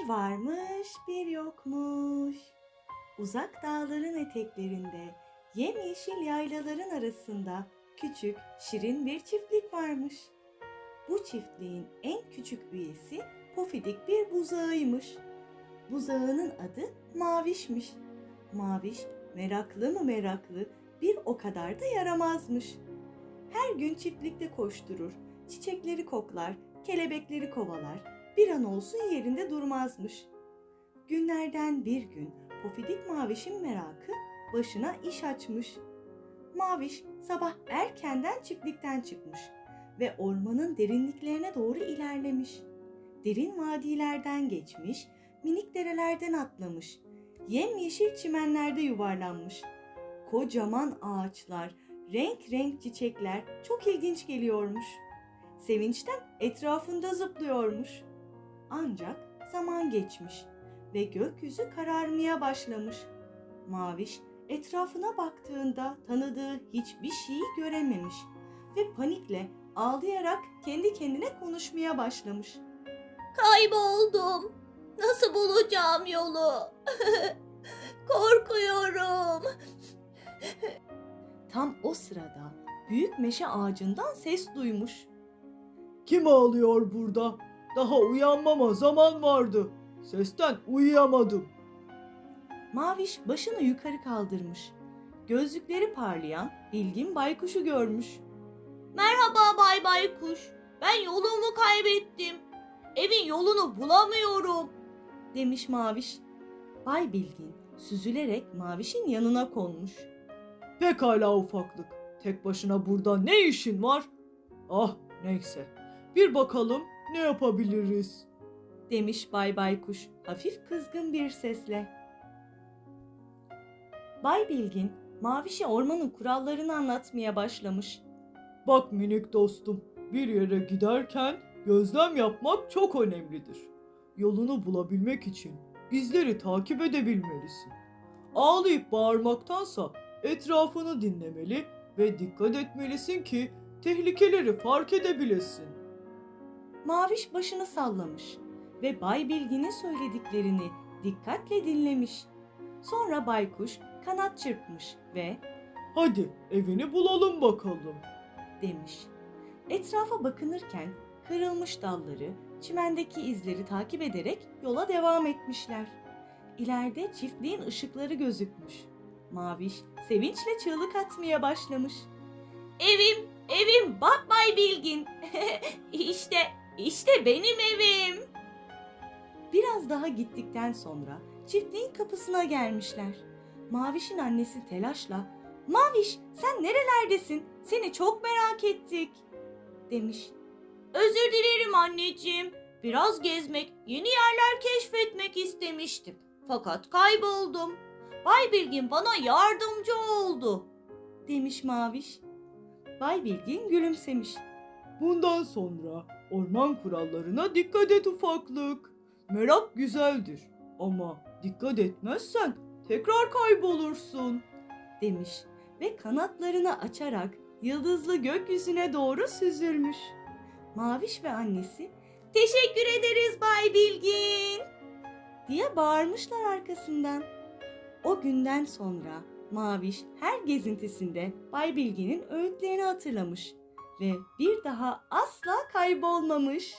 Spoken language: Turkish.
Bir varmış bir yokmuş. Uzak dağların eteklerinde, yemyeşil yaylaların arasında küçük, şirin bir çiftlik varmış. Bu çiftliğin en küçük üyesi pofidik bir buzağıymış. Buzağının adı Maviş'miş. Maviş meraklı mı meraklı bir o kadar da yaramazmış. Her gün çiftlikte koşturur, çiçekleri koklar, kelebekleri kovalar, bir an olsun yerinde durmazmış. Günlerden bir gün Pofidik Maviş'in merakı başına iş açmış. Maviş sabah erkenden çiftlikten çıkmış ve ormanın derinliklerine doğru ilerlemiş. Derin vadilerden geçmiş, minik derelerden atlamış, yemyeşil çimenlerde yuvarlanmış. Kocaman ağaçlar, renk renk çiçekler çok ilginç geliyormuş. Sevinçten etrafında zıplıyormuş. Ancak zaman geçmiş ve gökyüzü kararmaya başlamış. Maviş etrafına baktığında tanıdığı hiçbir şeyi görememiş ve panikle ağlayarak kendi kendine konuşmaya başlamış. Kayboldum. Nasıl bulacağım yolu? Korkuyorum. Tam o sırada büyük meşe ağacından ses duymuş. Kim ağlıyor burada? Daha uyanmama zaman vardı. Sesten uyuyamadım. Maviş başını yukarı kaldırmış. Gözlükleri parlayan bilgin baykuşu görmüş. Merhaba Bay Baykuş. Ben yolumu kaybettim. Evin yolunu bulamıyorum. demiş Maviş. Bay Bilgin süzülerek Maviş'in yanına konmuş. Pekala ufaklık. Tek başına burada ne işin var? Ah neyse. Bir bakalım ne yapabiliriz? demiş Bay Baykuş hafif kızgın bir sesle. Bay Bilgin Maviş'e ormanın kurallarını anlatmaya başlamış. Bak minik dostum, bir yere giderken gözlem yapmak çok önemlidir. Yolunu bulabilmek için izleri takip edebilmelisin. Ağlayıp bağırmaktansa etrafını dinlemeli ve dikkat etmelisin ki tehlikeleri fark edebilesin. Maviş başını sallamış ve Bay Bilgin'in söylediklerini dikkatle dinlemiş. Sonra Baykuş kanat çırpmış ve Hadi evini bulalım bakalım. demiş. Etrafa bakınırken kırılmış dalları, çimendeki izleri takip ederek yola devam etmişler. İleride çiftliğin ışıkları gözükmüş. Maviş sevinçle çığlık atmaya başlamış. Evim, evim bak Bay Bilgin. işte, işte benim evim. Biraz daha gittikten sonra çiftliğin kapısına gelmişler. Maviş'in annesi telaşla "Maviş, sen nerelerdesin? Seni çok merak ettik." demiş. Özür dilerim anneciğim. Biraz gezmek, yeni yerler keşfetmek istemiştim. Fakat kayboldum. Bay Bilgin bana yardımcı oldu. demiş Maviş. Bay Bilgin gülümsemiş. Bundan sonra orman kurallarına dikkat et ufaklık. Merak güzeldir ama dikkat etmezsen tekrar kaybolursun. demiş ve kanatlarını açarak yıldızlı gökyüzüne doğru süzülmüş. Maviş ve annesi Teşekkür ederiz Bay Bilgin. diye bağırmışlar arkasından. O günden sonra Maviş her gezintisinde Bay Bilge'nin öğütlerini hatırlamış ve bir daha asla kaybolmamış.